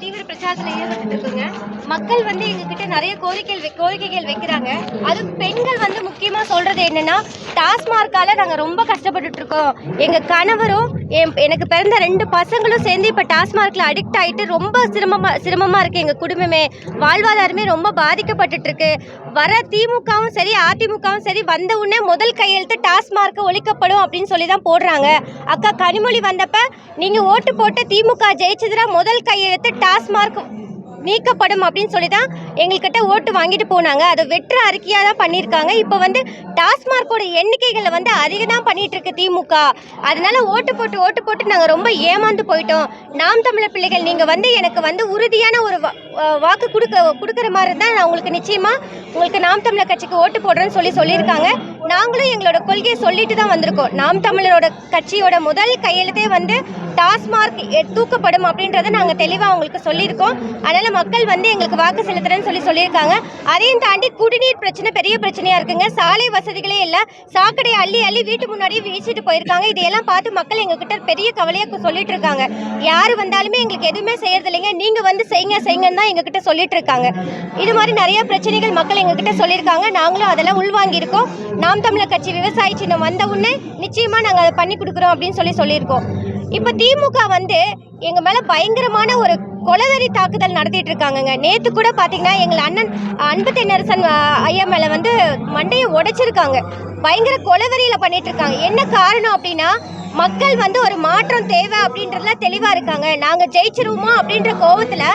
தீவிர பிரச்சாரத்துல ஈடுபட்டு இருக்குங்க. மக்கள் வந்து எங்ககிட்ட நிறைய கோரிக்கைகள் வை- கோரிக்கைகள் வைக்கிறாங்க. அது பெண்கள் வந்து முக்கியமா சொல்றது என்னன்னா டாஸ்மார்க்கால நாங்க ரொம்ப கஷ்டப்பட்டுட்டு இருக்கோம். எங்க கணவரும் என் எனக்கு பிறந்த ரெண்டு பசங்களும் சேர்ந்து இப்ப டாஸ்மார்க்ல அடிக்ட் ஆயிட்டு ரொம்ப சிரமமா சிரமமா இருக்கு. எங்க குடும்பமே வாழ்வாதாரமே ரொம்ப பாதிக்கப்பட்டுட்டு இருக்கு. வர திமுகவும் சரி அதிமுகவும் சரி வந்த உடனே முதல் கையெழுத்து டாஸ்மார்க் ஒழிக்கப்படும் அப்படின்னு சொல்லி தான் போடுறாங்க. அக்கா கனிமொழி வந்தப்ப நீங்க ஓட்டு போட்டு திமுக ஜெயிச்சதுனா முதல் கையெழுத்து டாஸ்மார்க் நீக்கப்படும் அப்படின்னு சொல்லி தான் எங்கள்கிட்ட ஓட்டு வாங்கிட்டு போனாங்க. அதை வெற்ற அறிக்கையாக தான் பண்ணியிருக்காங்க. இப்போ வந்து டாஸ்மார்க்கோட எண்ணிக்கைகளை வந்து அதிகம் தான் பண்ணிகிட்ருக்கு திமுக. அதனால ஓட்டு போட்டு ஓட்டு போட்டு நாங்கள் ரொம்ப ஏமாந்து போயிட்டோம். நாம் தமிழர் பிள்ளைகள் நீங்கள் வந்து எனக்கு வந்து உறுதியான ஒரு வா- வாக்கு கொடுக்க கொடுக்குற மாதிரி தான் நான் உங்களுக்கு நிச்சயமாக உங்களுக்கு நாம் தமிழர் கட்சிக்கு ஓட்டு போடுறேன்னு சொல்லி சொல்லியிருக்காங்க. நாங்களும் எங்களோட கொள்கையை சொல்லிட்டு தான் வந்திருக்கோம். நாம் தமிழரோட கட்சியோட முதல் கையெழுத்தே வந்து டாஸ்மார்க் தூக்கப்படும் அப்படின்றத நாங்கள் தெளிவாக அவங்களுக்கு சொல்லியிருக்கோம். அதனால் மக்கள் வந்து எங்களுக்கு வாக்கு செலுத்துறேன்னு சொல்லி சொல்லியிருக்காங்க. அதையும் தாண்டி குடிநீர் பிரச்சனை பெரிய பிரச்சனையாக இருக்குங்க. சாலை வசதிகளே இல்லை. சாக்கடையை அள்ளி அள்ளி வீட்டு முன்னாடியே வீசிட்டு போயிருக்காங்க. இதையெல்லாம் பார்த்து மக்கள் எங்ககிட்ட பெரிய கவலையாக சொல்லிட்டு இருக்காங்க யார் வந்தாலுமே எங்களுக்கு எதுவுமே செய்யறது இல்லைங்க நீங்கள் வந்து செய்யுங்க செய்யுங்கன்னு தான் எங்ககிட்ட சொல்லிட்டு இருக்காங்க இது மாதிரி நிறைய பிரச்சனைகள் மக்கள் எங்ககிட்ட சொல்லியிருக்காங்க. நாங்களும் அதெல்லாம் உள்வாங்கியிருக்கோம். நாம் தமிழர் கட்சி விவசாய சின்னம் வந்த உடனே நிச்சயமாக நாங்கள் அதை பண்ணி கொடுக்குறோம் அப்படின்னு சொல்லி சொல்லியிருக்கோம். இப்போ திமுக வந்து எங்கள் மேலே பயங்கரமான ஒரு கொலவெறி தாக்குதல் நடத்திட்டு இருக்காங்கங்க. நேற்று கூட பார்த்தீங்கன்னா எங்கள் அண்ணன் அன்பு தென்னரசன் ஐயா மேலே வந்து மண்டையை உடைச்சிருக்காங்க. பயங்கர கொலவெறியில் பண்ணிட்டு இருக்காங்க. என்ன காரணம் அப்படின்னா மக்கள் வந்து ஒரு மாற்றம் தேவை அப்படின்றதுல தெளிவாக இருக்காங்க. நாங்கள் ஜெயிச்சிருவோமா அப்படின்ற கோபத்தில்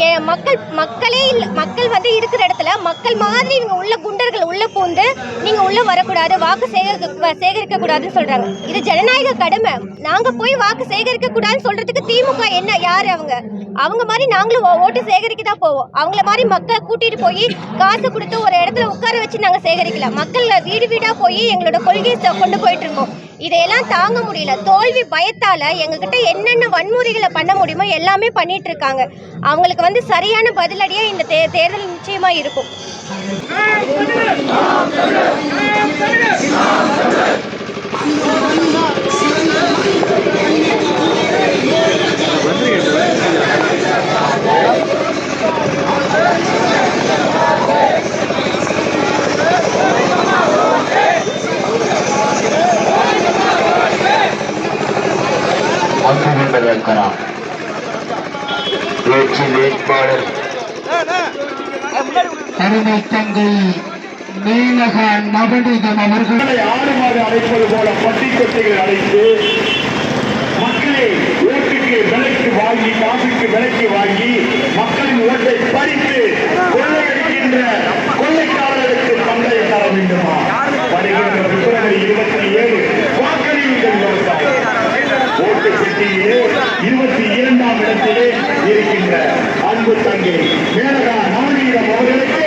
மக்கள் மக்களே மக்கள் வந்து இருக்கிற இடத்துல மக்கள் மாதிரி இவங்க உள்ள குண்டர்கள் உள்ள பூந்து நீங்க உள்ள வரக்கூடாது வாக்கு சேகரிக்க சேகரிக்க கூடாதுன்னு சொல்றாங்க. இது ஜனநாயக கடமை. நாங்க போய் வாக்கு சேகரிக்க கூடாதுன்னு சொல்றதுக்கு திமுக என்ன யாரு அவங்க? அவங்க மாதிரி நாங்களும் ஓ- ஓட்டு சேகரிக்க தான் போவோம். அவங்கள மாதிரி மக்களை கூட்டிட்டு போய் காசு கொடுத்து ஒரு இடத்துல உட்கார வச்சு நாங்க சேகரிக்கல மக்கள் வீடு வீடா போய் எங்களோட கொள்கையை கொண்டு போயிட்டு இருக்கோம். இதையெல்லாம் தாங்க முடியல. தோல்வி பயத்தால் எங்ககிட்ட என்னென்ன வன்முறைகளை பண்ண முடியுமோ எல்லாமே பண்ணிட்டு இருக்காங்க அவங்களுக்கு வந்து சரியான பதிலடியாக இந்த தே தேர்தல் நிச்சயமாக இருக்கும். வாக்கு கொண்டிருக்கிறார். வெற்றி வேட்பாளர் அருமை தங்கை மேலக நவநீதம் அவர்கள். ஆறு ஆடு அழைப்பது போல பட்டி கொட்டைகள் அழைத்து மக்களே ஓட்டுக்கு விலைக்கு வாங்கி காசுக்கு விலைக்கு வாங்கி மக்களின் ஓட்டை பறித்து கொள்ளையடிக்கின்ற கொள்ளைக்காரர்களுக்கு பந்தயம் தர வேண்டுமா? வருகின்ற பிப்ரவரி இருபத்தி ஏழு வாக்களியுங்கள் ஓட்டு பெட்டியிலே இருபத்தி இரண்டாம் இடத்திலே இருக்கின்ற அன்பு தங்கை மேனகா நவநீதம் அவர்களுக்கு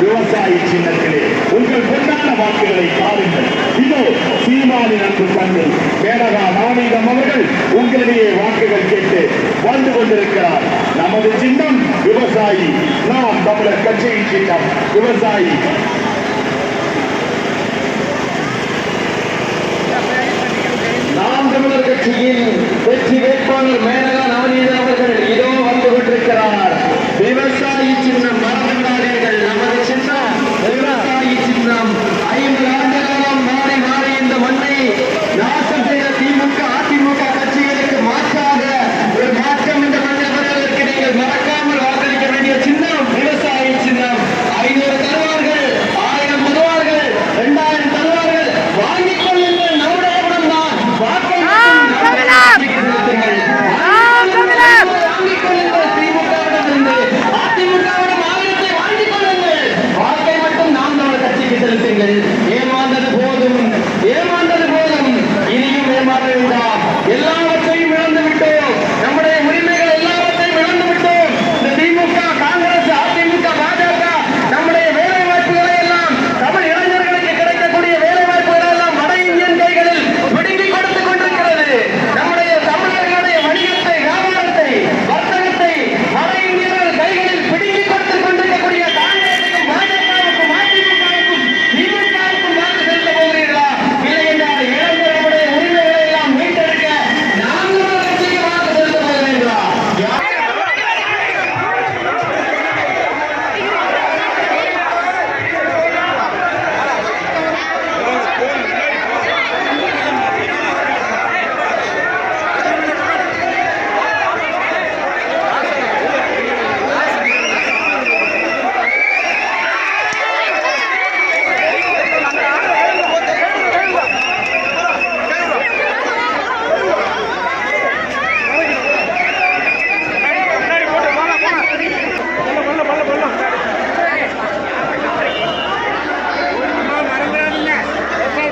விவசாயி சின்னத்திலே. உங்கள் பொன்னான வாக்குகளை பாருங்கள். இதோ சீமானின் அன்பு தங்கை மேனகா நவநீதம் அவர்கள் உங்களிடையே வாக்குகள் கேட்டு வந்து கொண்டிருக்கிறார். நமது சின்னம் விவசாயி நாம் தமிழர் கட்சியின் சின்னம் விவசாயி நாம் தமிழர் கட்சியின் வெற்றி வேட்பாளர் மேனகா நவநீதன் அவர்கள். இதோ வந்து கட்சிக்கு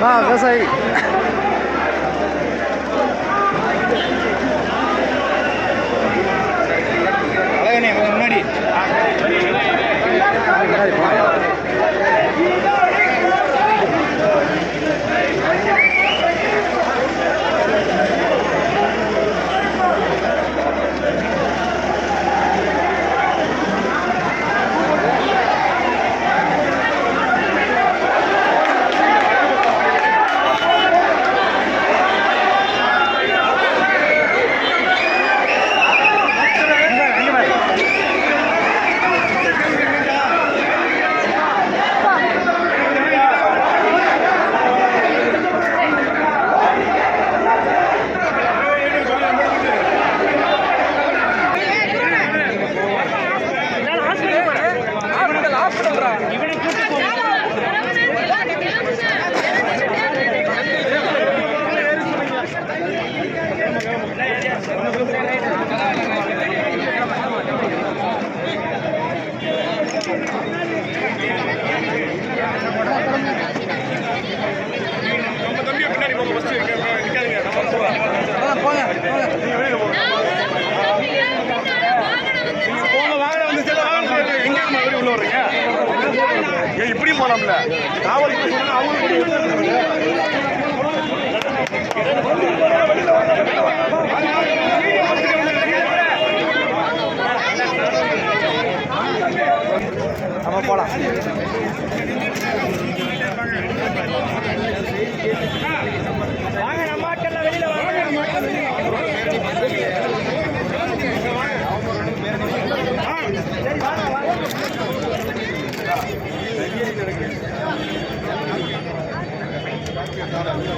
ஆ விவசாயி